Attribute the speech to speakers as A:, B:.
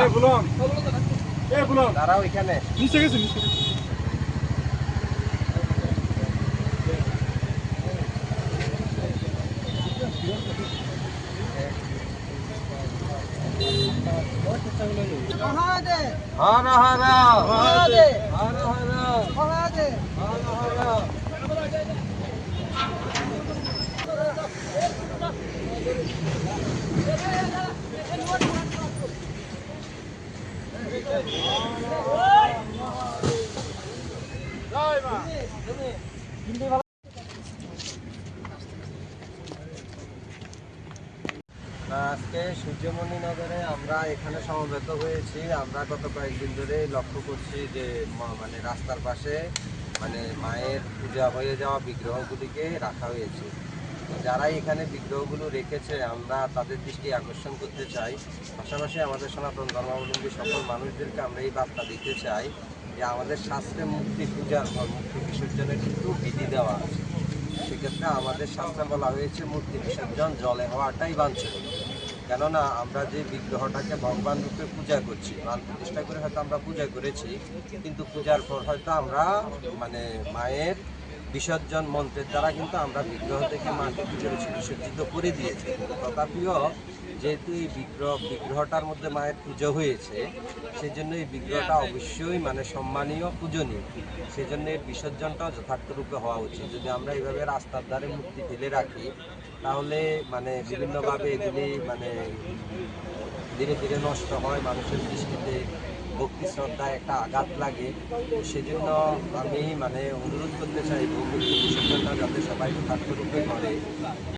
A: এই বুলন এই বুলন
B: তারা ওইখানে
A: নিচে গেছে নিচে গেছে
C: মহাদেব
B: হর হর
C: মহাদেব
B: হর হর
C: মহাদেব
B: হর হর আজকে সূর্যমণি নগরে আমরা এখানে সমবেত হয়েছি। আমরা গত কয়েকদিন ধরে লক্ষ্য করছি যে মানে রাস্তার পাশে মানে মায়ের পূজা হয়ে যাওয়া বিগ্রহগুলিকে রাখা হয়েছে। যারা এখানে বিগ্রহগুলো রেখেছে, আমরা তাদের দৃষ্টি আকর্ষণ করতে চাই। পাশাপাশি আমাদের সনাতন ধর্মাবলম্বী সকল মানুষদেরকে আমরা এই বার্তা দিতে চাই যে আমাদের শাস্ত্রে মূর্তি পূজার পর মূর্তি বিসর্জনের কিন্তু বিধি দেওয়া সেক্ষেত্রে আমাদের শাস্ত্রে বলা হয়েছে মূর্তি বিসর্জন জলে হওয়াটাই বাঞ্ছনীয়। কেননা আমরা যে বিগ্রহটাকে ভগবান রূপে পূজা করছি, প্রাণ প্রতিষ্ঠা করে হয়তো আমরা পূজা করেছি, কিন্তু পূজার পর হয়তো আমরা মানে মায়ের বিসর্জন মন্ত্রের দ্বারা কিন্তু আমরা বিগ্রহ থেকে মাকে পুজো বিসর্জিত করে দিয়েছি। তথাপিও যেহেতু এই বিগ্রহ, বিগ্রহটার মধ্যে মায়ের পুজো হয়েছে, সেজন্য এই বিগ্রহটা অবশ্যই মানে সম্মানীয় পূজনীয়। সেজন্য এর বিসর্জনটাও যথার্থ রূপে হওয়া উচিত। যদি আমরা এইভাবে রাস্তার ধারে মূর্তি ফেলে রাখি, তাহলে মানে বিভিন্নভাবে এগুলি মানে ধীরে ধীরে নষ্ট হয় মানুষের দৃষ্টিতে। ভক্তি শ্রদ্ধায় একটা আঘাত লাগে সেজন্য আমি মানে অনুরোধ করতে চাইব ভক্তি যাতে সবাই যথার্থ করে।